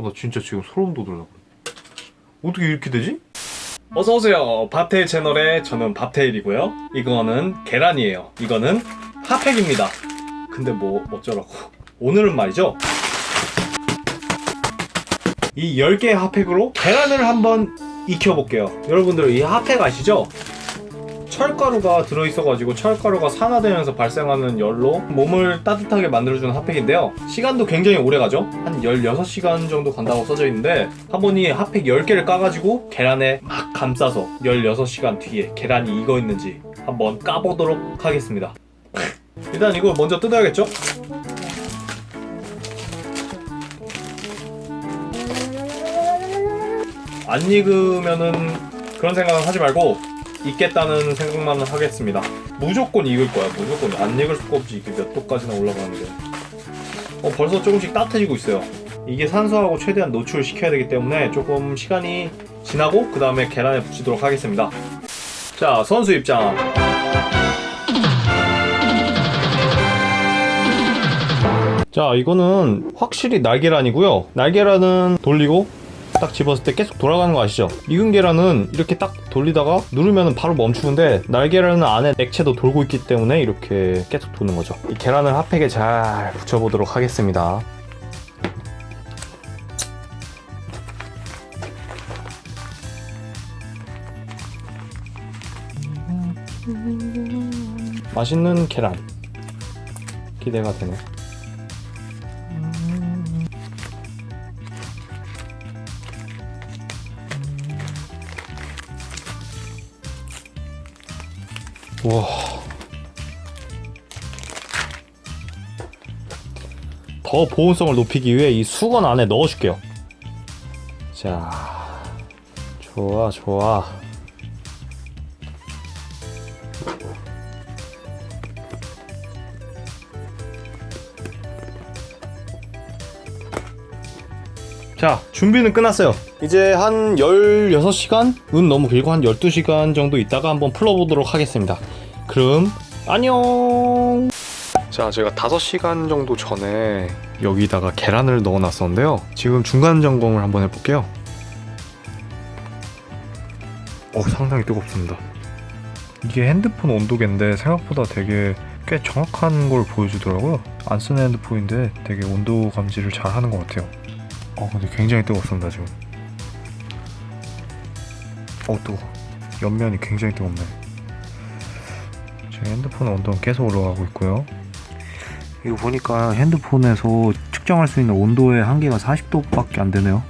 어, 나 진짜 지금 소름 돋으려고. 어떻게 이렇게 되지? 어서 오세요. 밥테일 채널의 저는 밥테일이고요. 이거는 계란이에요. 이거는 핫팩입니다. 근데 뭐 어쩌라고? 오늘은 말이죠. 이 10개의 핫팩으로 계란을 한번 익혀볼게요. 여러분들 이 핫팩 아시죠? 철가루가 들어있어가지고 철가루가 산화되면서 발생하는 열로 몸을 따뜻하게 만들어주는 핫팩인데요. 시간도 굉장히 오래 가죠? 한 16시간 정도 간다고 써져 있는데 한 분이 핫팩 10개를 까가지고 계란에 막 감싸서 16시간 뒤에 계란이 익어 있는지 한번 까보도록 하겠습니다. 일단 이거 먼저 뜯어야겠죠? 안 익으면은 그런 생각은 하지 말고 익겠다는 생각만 하겠습니다. 무조건 익을 거야. 무조건 안 익을 수가 없지. 이게 몇 도까지나 올라가는데. 어 벌써 조금씩 따뜻해지고 있어요. 이게 산소하고 최대한 노출을 시켜야 되기 때문에 조금 시간이 지나고 그 다음에 계란에 붙이도록 하겠습니다. 자 선수 입장. 자 이거는 확실히 날계란이고요. 날계란은 돌리고 딱 집었을 때 계속 돌아가는 거 아시죠? 익은 계란은 이렇게 딱 돌리다가 누르면 바로 멈추는데 날계란은 안에 액체도 돌고 있기 때문에 이렇게 계속 도는 거죠. 이 계란을 핫팩에 잘 붙여보도록 하겠습니다. 맛있는 계란 기대가 되네. 와. 더 보온성을 높이기 위해 이 수건 안에 넣어줄게요. 자, 좋아, 좋아. 자, 준비는 끝났어요. 이제 한 16시간? 은 너무 길고 한 12시간 정도 있다가 한번 풀어보도록 하겠습니다. 그럼 안녕. 자, 제가 5시간 정도 전에 여기다가 계란을 넣어 놨었는데요. 지금 중간 점검을 한번 해볼게요. 어, 상당히 뜨겁습니다. 이게 핸드폰 온도계인데 생각보다 되게 꽤 정확한 걸 보여주더라고요. 안 쓰는 핸드폰인데 되게 온도 감지를 잘 하는 것 같아요. 어, 근데 굉장히 뜨겁습니다, 지금. 어, 뜨거. 옆면이 굉장히 뜨겁네. 제 핸드폰 온도는 계속 올라가고 있고요. 이거 보니까 핸드폰에서 측정할 수 있는 온도의 한계가 40도밖에 안 되네요.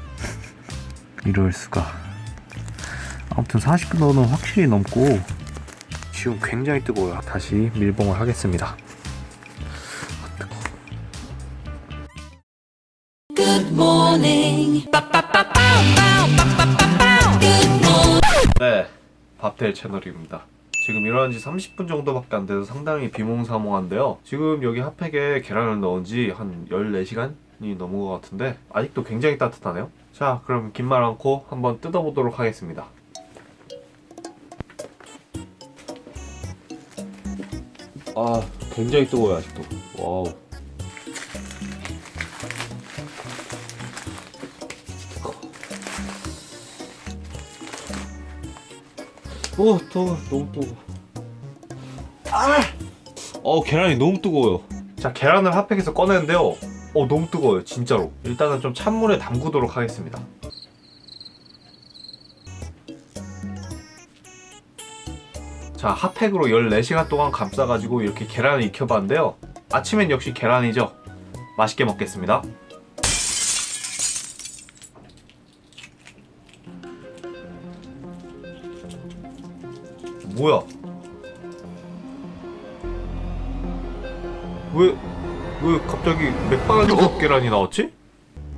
이럴 수가. 아무튼 40도는 확실히 넘고 지금 굉장히 뜨거워요. 다시 밀봉을 하겠습니다. Good morning. Good 밥텔 채널입니다. 지금 일어난 지 30분 정도밖에 안 돼서 상당히 비몽사몽한데요. 지금 여기 핫팩에 계란을 넣은 지 한 14시간이 넘은 것 같은데 아직도 굉장히 따뜻하네요. 자, 그럼 긴 말 않고 한번 뜯어보도록 하겠습니다. 아, 굉장히 뜨거워요, 아직도. 와우. 오, 더워, 너무 뜨거워. 아! 어, 계란이 너무 뜨거워요. 자, 계란을 핫팩에서 꺼내는데요. 어, 너무 뜨거워요, 진짜로. 일단은 좀 찬물에 담그도록 하겠습니다. 자, 핫팩으로 14시간 동안 감싸가지고 이렇게 계란을 익혀봤는데요. 아침엔 역시 계란이죠. 맛있게 먹겠습니다. 뭐야? 왜, 왜 갑자기 맥반석 계란이 나왔지?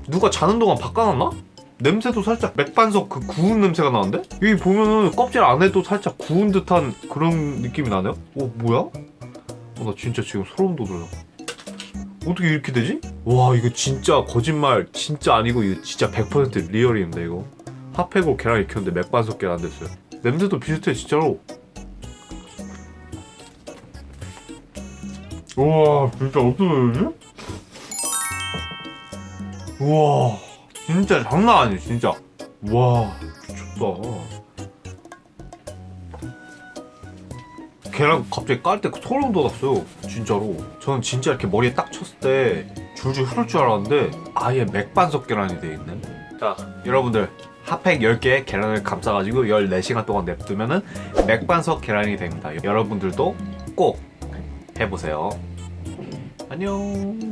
누가 자는 동안 바꿔놨나? 냄새도 살짝 맥반석 그 구운 냄새가 나는데? 여기 보면은 껍질 안에도 살짝 구운 듯한 그런 느낌이 나네요? 어, 뭐야? 어, 나 진짜 지금 소름 돋아요. 어떻게 이렇게 되지? 와, 이거 진짜 거짓말 진짜 아니고 이거 진짜 100% 리얼입니다, 이거. 핫팩으로 계란 익혔는데 맥반석 계란 됐어요. 냄새도 비슷해, 진짜로. 우와 진짜 되지? 우와 진짜 장난 아니야 진짜. 와 미쳤다. 계란 갑자기 깔 때 소름 돋았어요 진짜로. 저는 진짜 이렇게 머리에 딱 쳤을 때 줄줄 흐를 줄 알았는데 아예 맥반석 계란이 돼 있네. 자 여러분들 핫팩 10개에 계란을 감싸가지고 14시간 동안 냅두면 은 맥반석 계란이 됩니다. 여러분들도 꼭 해보세요. 안녕